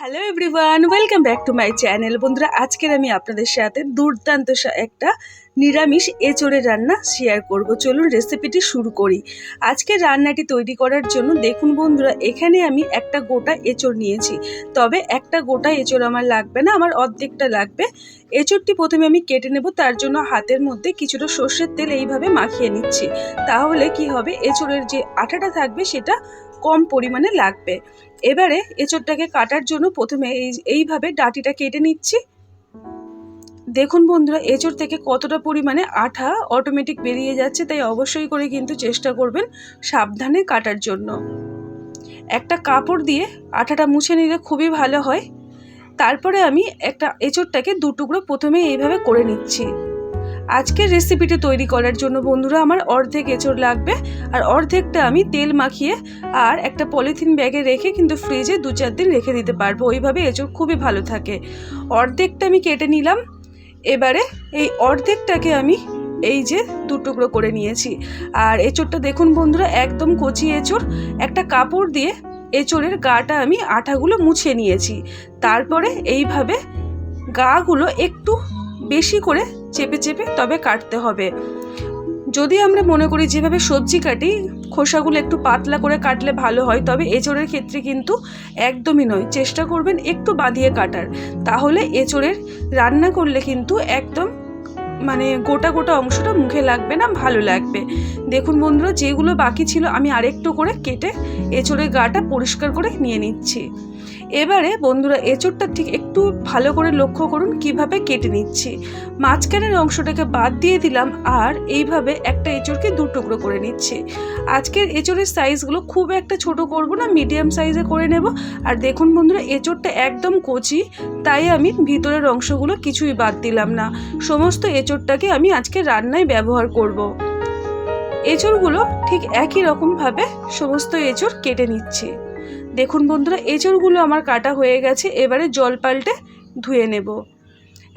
Hello everyone welcome back to my channel বন্ধুরা, আজকের আমি আপনাদের সাথে দুর্দান্ত একটা নিরামিষ এঁচড়ের রান্না শেয়ার করব। চলুন রেসিপিটি শুরু করি। আজকে রান্নাটি তৈরি করার জন্য দেখুন বন্ধুরা, এখানে আমি একটা গোটা এঁচড় নিয়েছি। তবে একটা গোটা এঁচড় আমার লাগবে না, আমার অর্ধেকটা লাগবে। এঁচড়টি প্রথমে আমি কেটে নেব, তার জন্য হাতের মধ্যে কিছুটা সর্ষের তেল এইভাবে মাখিয়ে নিচ্ছি। তাহলে কি হবে, এঁচড়ের যে আঠাটা থাকবে, সেটা কম পরিমাণে লাগবে। এবারে এঁচড়টাকে কাটার জন্য প্রথমে এই, এইভাবে ডাটিটা কেটে নিচ্ছি। দেখুন বন্ধুরা, এঁচড় থেকে কতটা পরিমাণে আঠা অটোমেটিক বেরিয়ে যাচ্ছে, তাই অবশ্যই করে কিন্তু চেষ্টা করবেন সাবধানে কাটার জন্য। একটা কাপড় দিয়ে আঠাটা মুছে নিলে খুবই ভালো হয়। তারপরে আমি একটা এঁচড়টাকে দু টুকরো প্রথমে এইভাবে করে নিচ্ছি। আজকের রেসিপিটা তৈরি করার জন্য বন্ধুরা আমার অর্ধেক এঁচড় লাগবে, আর অর্ধেকটা আমি তেল মাখিয়ে আর একটা পলিথিন ব্যাগে রেখে কিন্তু ফ্রিজে দু চার দিন রেখে দিতে পারব। ওইভাবে এঁচড় খুবই ভালো থাকে। অর্ধেকটা আমি কেটে নিলাম। এবারে এই অর্ধেকটাকে আমি এই যে দু টুকরো করে নিয়েছি। আর এঁচড়টা দেখুন বন্ধুরা, একদম কচি এঁচড়। একটা কাপড় দিয়ে এঁচড়ের গাটা আমি আঠাগুলো মুছে নিয়েছি। তারপরে এইভাবে গাগুলো একটু বেশি করে চেপে চেপে তবে কাটতে হবে। যদি আমরা মনে করি যেভাবে সবজি কাটি, খোসাগুলো একটু পাতলা করে কাটলে ভালো হয়, তবে এঁচড়ের ক্ষেত্রে কিন্তু একদমই নয়। চেষ্টা করবেন একটু বাঁধিয়ে কাটার। তাহলে এঁচড়ের রান্না করলে কিন্তু একদম মানে গোটা গোটা অংশটা মুখে লাগবে না, ভালো লাগবে। দেখুন বন্ধুরা, যেগুলো বাকি ছিল আমি আরেকটু করে কেটে এঁচড়ের গাটা পরিষ্কার করে নিয়ে নিচ্ছি। এবারে বন্ধুরা, এঁচড়টা ঠিক একটু ভালো করে লক্ষ্য করুন কীভাবে কেটে নিচ্ছি। মাঝখানের অংশটাকে বাদ দিয়ে দিলাম আর এইভাবে একটা এঁচড়কে দু টুকরো করে নিচ্ছি। আজকের এঁচড়ের সাইজগুলো খুব একটা ছোট করব না, মিডিয়াম সাইজে করে নেব। আর দেখুন বন্ধুরা, এঁচড়টা একদম কচি, তাই আমি ভিতরের অংশগুলো কিছুই বাদ দিলাম না। সমস্ত এঁচড়টাকে আমি আজকে রান্নায় ব্যবহার করব। এঁচড়গুলো ঠিক একই রকমভাবে সমস্ত এঁচড় কেটে নিচ্ছি। দেখুন বন্ধুরা, এঁচড়গুলো আমার কাটা হয়ে গেছে, এবারে জল পাল্টে ধুয়ে নেব।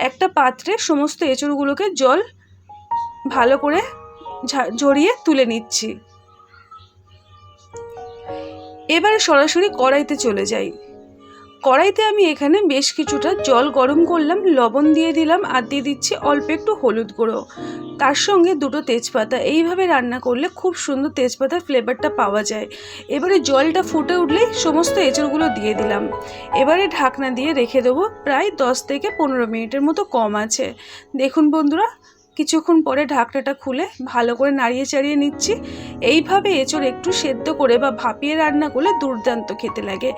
একটা পাত্রে সমস্ত এঁচড়গুলোকে জল ভালো করে ঝরিয়ে তুলে নিচ্ছি। এবারে সরাসরি কড়াইতে চলে যাই। কড়াইতে আমি এখানে বেশ কিছুটা জল গরম করলাম, লবণ দিয়ে দিলাম আর দিয়ে দিচ্ছি অল্প একটু হলুদ গুঁড়ো। তার সঙ্গে দুটো তেজপাতা। এইভাবে রান্না করলে খুব সুন্দর তেজপাতার ফ্লেভারটা পাওয়া যায়। এবারে জলটা ফুটে উঠলেই সমস্ত এঁচড়গুলো দিয়ে দিলাম। এবারে ঢাকনা দিয়ে রেখে দেবো, প্রায় দশ থেকে পনেরো মিনিটের মতো কম আছে। দেখুন বন্ধুরা কিছুক্ষণ পরে ঢাকনাটা খুলে ভালো করে নাড়িয়ে চাড়িয়ে নিচ্ছি। এইভাবে এঁচড় একটু সেদ্ধ করে বা ভাপিয়ে রান্না করলে দুর্দান্ত খেতে লাগে।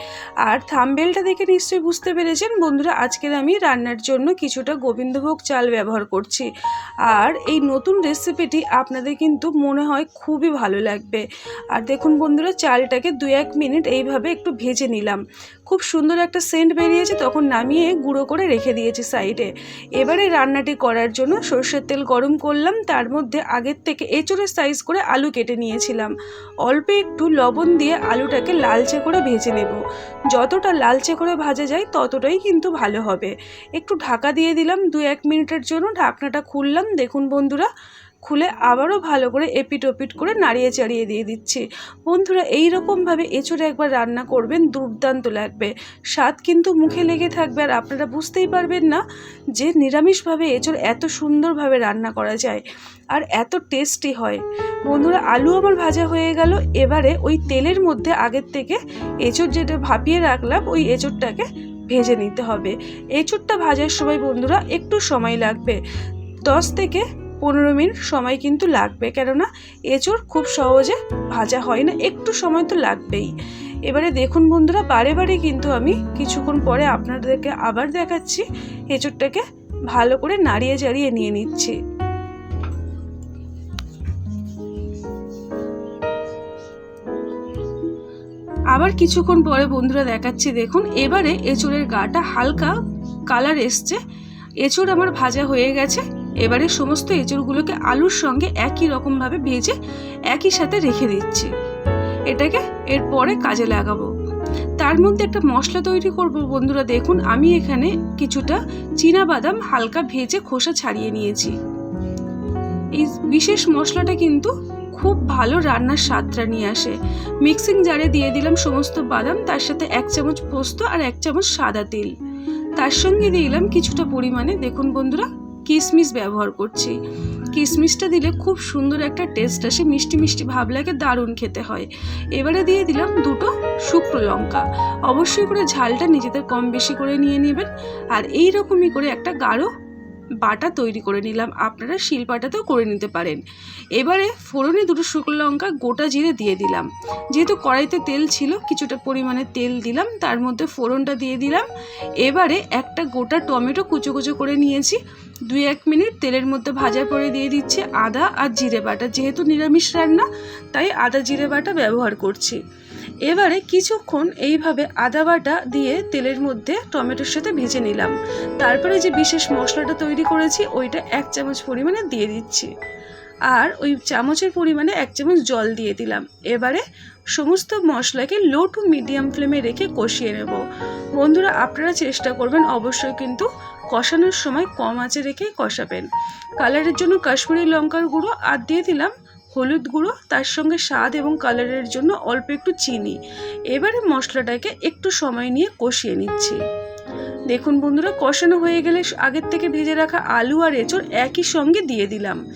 আর থাম্বেলটা দেখে নিশ্চয়ই বুঝতে পেরেছেন বন্ধুরা, আজকের আমি রান্নার জন্য কিছুটা গোবিন্দভোগ চাল ব্যবহার করছি। আর এই নতুন রেসিপিটি আপনাদের কিন্তু মনে হয় খুবই ভালো লাগবে। আর দেখুন বন্ধুরা, চালটাকে দু এক মিনিট এইভাবে একটু ভেজে নিলাম। খুব সুন্দর একটা সেন্ট বেরিয়েছে, তখন নামিয়ে গুঁড়ো করে রেখে দিয়েছি সাইডে এবারে রান্নাটি করার জন্য সর্ষের তেল গরম করলাম, তার মধ্যে আগের থেকে এঁচড়ের সাইজ করে আলু কেটে নিয়েছিলাম। অল্প একটু লবণ দিয়ে আলুটাকে লালচে করে ভেজে নেব। যতটা লালচে করে ভাজা যায়, ততটাই কিন্তু ভালো হবে। একটু ঢাকা দিয়ে দিলাম দু এক মিনিটের জন্য, ঢাকনাটা খুললাম। দেখুন বন্ধুরা খুলে আবারও ভালো করে এপিট ওপিট করে নাড়িয়ে চাড়িয়ে দিয়ে দিচ্ছি। বন্ধুরা এই রকমভাবে এঁচড়ে একবার রান্না করবেন, দুর্দান্ত লাগবে। স্বাদ কিন্তু মুখে লেগে থাকবে আর আপনারা বুঝতেই পারবেন না যে নিরামিষভাবে এঁচড় এত সুন্দরভাবে রান্না করা যায় আর এত টেস্টি হয়। বন্ধুরা, আলু আমার ভাজা হয়ে গেল। এবারে ওই তেলের মধ্যে আগের থেকে এঁচড় যেটা ভাপিয়ে রাখলাম, ওই এঁচড়টাকে ভেজে নিতে হবে। এঁচড়টা ভাজার সময় বন্ধুরা একটু সময় লাগবে। দশ থেকে পনেরো মিনিট সময় কিন্তু লাগবে। কেননা এঁচড় খুব সহজে ভাজা হয় না, একটু সময় তো লাগবেই। এবারে দেখুন বন্ধুরা, বারে বারে কিন্তু আমি কিছুক্ষণ পরে আপনাদেরকে আবার দেখাচ্ছি, এঁচড়টাকে ভালো করে নাড়িয়ে চাড়িয়ে নিয়ে নিচ্ছি। আবার কিছুক্ষণ পরে বন্ধুরা দেখাচ্ছি, দেখুন, এবারে এঁচড়ের গাটা হালকা কালার এসছে। এঁচড় আমার ভাজা হয়ে গেছে এবারে সমস্ত এঁচড়গুলোকে আলুর সঙ্গে একই রকমভাবে ভেজে একই সাথে রেখে দিচ্ছি। এটাকে এরপরে কাজে লাগাবো। তার মধ্যে একটা মশলা তৈরি করব। বন্ধুরা, দেখুন, আমি এখানে কিছুটা বাদাম হালকা ভেজে খোসা ছাড়িয়ে নিয়েছি। এই বিশেষ মশলাটা কিন্তু খুব ভালো রান্নার স্বাদটা নিয়ে আসে। মিক্সিং জারে দিয়ে দিলাম সমস্ত বাদাম, তার সাথে এক চামচ পোস্ত আর এক চামচ সাদা তেল। তার সঙ্গে দিয়ে দিলাম কিছুটা পরিমাণে, দেখুন বন্ধুরা কিশমিশ ব্যবহার করছি। কিশমিশটা দিলে খুব সুন্দর একটা টেস্ট আসে, মিষ্টি মিষ্টি ভাব লাগে, দারুণ খেতে হয়। এবারে দিয়ে দিলাম দুটো শুকনো লঙ্কা। অবশ্যই করে ঝালটা নিজেদের কম বেশি করে নিয়ে নেবেন। আর এই রকমই করে একটা গাঢ় বাটা তৈরি করে নিলাম। আপনারা শিল বাটাতেও করে নিতে পারেন। এবারে ফোড়নে দুটো শুকনো লঙ্কা গোটা জিরে দিয়ে দিলাম। যেহেতু কড়াইতে তেল ছিল, কিছুটা পরিমাণে তেল দিলাম, তার মধ্যে ফোড়নটা দিয়ে দিলাম। এবারে একটা গোটা টমেটো কুচো কুচো করে নিয়েছি। দুই এক মিনিট তেলের মধ্যে ভাজার পরে দিয়ে দিচ্ছে আদা আর জিরে বাটা। যেহেতু নিরামিষ রান্না, তাই আদা জিরে বাটা ব্যবহার করছি। এবারে কিছুক্ষণ এইভাবে আদা বাটা দিয়ে তেলের মধ্যে টমেটোর সাথে ভেজে নিলাম। তারপরে যে বিশেষ মশলাটা তৈরি করেছি, ওইটা এক চামচ পরিমাণে দিয়ে দিচ্ছি। আর ওই চামচের পরিমাণে এক চামচ জল দিয়ে দিলাম। এবারে সমস্ত মশলাকে লো টু মিডিয়াম ফ্লেমে রেখে কষিয়ে নেব। বন্ধুরা, আপনারা চেষ্টা করবেন অবশ্যই কিন্তু কষানোর সময় কম আঁচে রেখে কষাবেন। কালারের জন্য কাশ্মীরি লঙ্কার গুঁড়ো আর দিয়ে দিলাম হলুদ গুঁড়ো, তার সঙ্গে স্বাদ এবং কালারের জন্য অল্প একটু চিনি। এবারে মশলাটাকে একটু সময় নিয়ে কষিয়ে নিচ্ছি। দেখুন বন্ধুরা, কষানো হয়ে গেলে আগের থেকে ভেজে রাখা আলু আর এঁচড় একই সঙ্গে দিয়ে দিলাম।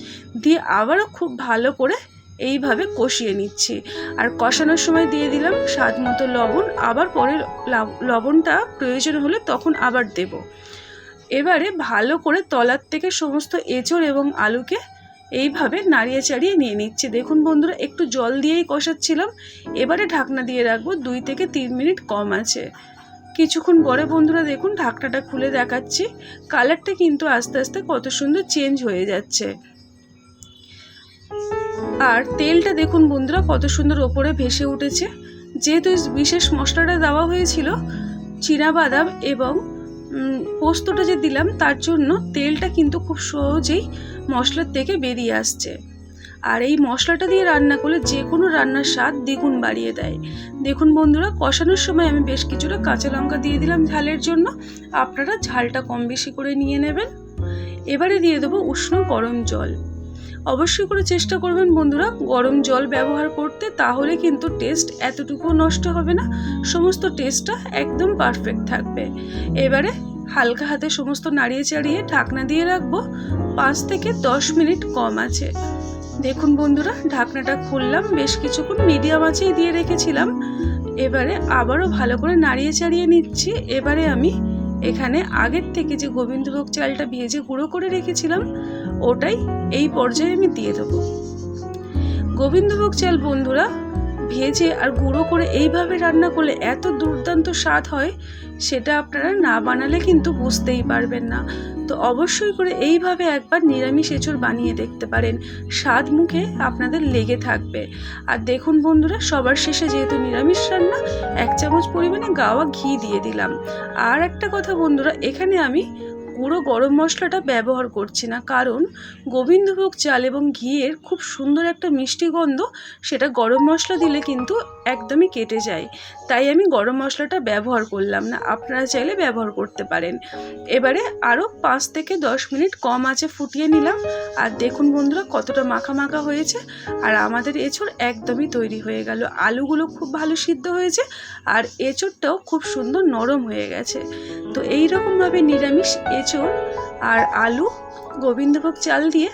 দিয়ে আবারও খুব ভালো করে এইভাবে কষিয়ে নিচ্ছি। আর কষানোর সময় দিয়ে দিলাম স্বাদ মতো লবণ। আবার পরে লাব- লবণটা প্রয়োজন হলে তখন আবার দেব। এবারে ভালো করে তলার থেকে সমস্ত এঁচড় এবং আলুকে এইভাবে নাড়িয়ে চাড়িয়ে নিয়ে নিচ্ছি। দেখুন বন্ধুরা, একটু জল দিয়েই কষাচ্ছিলাম। এবারে ঢাকনা দিয়ে রাখব, দুই থেকে তিন মিনিট কম আছে। কিছুক্ষণ পরে বন্ধুরা, দেখুন ঢাকনাটা খুলে দেখাচ্ছি। কালারটা কিন্তু আস্তে আস্তে কত সুন্দর চেঞ্জ হয়ে যাচ্ছে। আর তেলটা দেখুন বন্ধুরা, কত সুন্দর ওপরে ভেসে উঠেছে। যেহেতু বিশেষ মশলাটা দেওয়া হয়েছিল বাদাম এবং পোস্তটা যে দিলাম, তার জন্য তেলটা কিন্তু খুব সহজেই মশলার থেকে বেরিয়ে আসছে। আর এই মশলাটা দিয়ে রান্না করলে যে কোনো রান্নার স্বাদ দ্বিগুণ বাড়িয়ে দেয়। দেখুন বন্ধুরা, কষানোর সময় আমি বেশ কিছুটা কাঁচা লঙ্কা দিয়ে দিলাম ঝালের জন্য। আপনারা ঝালটা কম বেশি করে নিয়ে নেবেন। এবারে দিয়ে দেবো উষ্ণ গরম জল। অবশ্যই করে চেষ্টা করবেন বন্ধুরা। গরম জল ব্যবহার করতে, তাহলে কিন্তু টেস্ট এতটুকু নষ্ট হবে না। সমস্ত টেস্টটা একদম পারফেক্ট থাকবে। এবারে হালকা হাতে সমস্ত নাড়িয়ে চাড়িয়ে ঢাকনা দিয়ে রাখব। পাঁচ থেকে দশ মিনিট কম আছে। দেখুন বন্ধুরা, ঢাকনাটা খুললাম, বেশ কিছুক্ষণ মিডিয়াম আঁচেই দিয়ে রেখেছিলাম। এবারে আবারও ভালো করে নাড়িয়ে চাড়িয়ে নিচ্ছি। এবারে আমি এখানে আগের থেকে যে গোবিন্দভোগ চালটা ভেজে গুঁড়ো করে রেখেছিলাম, ওটাই এই পর্যায়ে আমি দিয়ে দেবো। গোবিন্দভোগ চাল বন্ধুরা, ভেজে আর গুঁড়ো করে এইভাবে রান্না করলে এত দুর্দান্ত স্বাদ হয়, সেটা আপনারা না বানালে কিন্তু বুঝতেই পারবেন না। তো অবশ্যই করে এইভাবে একবার নিরামিষ এঁচড় বানিয়ে দেখতে পারেন। স্বাদ মুখে আপনাদের লেগে থাকবে। আর দেখুন বন্ধুরা, সবার শেষে যেহেতু নিরামিষ রান্না, এক চামচ পরিমাণে গাওয়া ঘি দিয়ে দিলাম। আর একটা কথা বন্ধুরা, এখানে আমি গুঁড়ো গরম মশলাটা ব্যবহার করছি না। কারণ গোবিন্দভোগ চাল এবং ঘিয়ের খুব সুন্দর একটা মিষ্টি গন্ধ, সেটা গরম মশলা দিলে কিন্তু একদমই কেটে যায়। তাই আমি গরম মশলাটা ব্যবহার করলাম না। আপনারা চাইলে ব্যবহার করতে পারেন। এবারে আরও পাঁচ থেকে দশ মিনিট কম আঁচে ফুটিয়ে নিলাম। আর দেখুন বন্ধুরা, কতটা মাখা মাখা হয়েছে। আর আমাদের এঁচড় একদমই তৈরি হয়ে গেল। আলুগুলো খুব ভালো সিদ্ধ হয়েছে আর এঁচড়টাও খুব সুন্দর নরম হয়ে গেছে। তো এই রকমভাবে নিরামিষ এঁচড় আর আলু, গোবিন্দভোগ চাল দিয়ে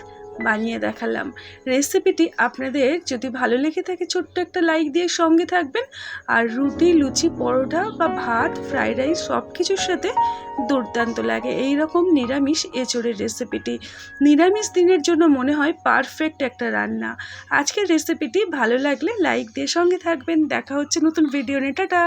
বানিয়ে দেখালাম। রেসিপিটি আপনাদের যদি ভালো লেগে থাকে, ছোট্ট একটা লাইক দিয়ে সঙ্গে থাকবেন। আর রুটি, লুচি, পরোটা বা ভাত, ফ্রাইড রাইস সব কিছুর সাথে দুর্দান্ত লাগে। এই রকম নিরামিষ এঁচড়ের রেসিপিটি। নিরামিষ দিনের জন্য মনে হয় পারফেক্ট একটা রান্না। আজকের রেসিপিটি ভালো লাগলে লাইক দিয়ে সঙ্গে থাকবেন। দেখা হচ্ছে নতুন ভিডিও নিয়ে। টাটা!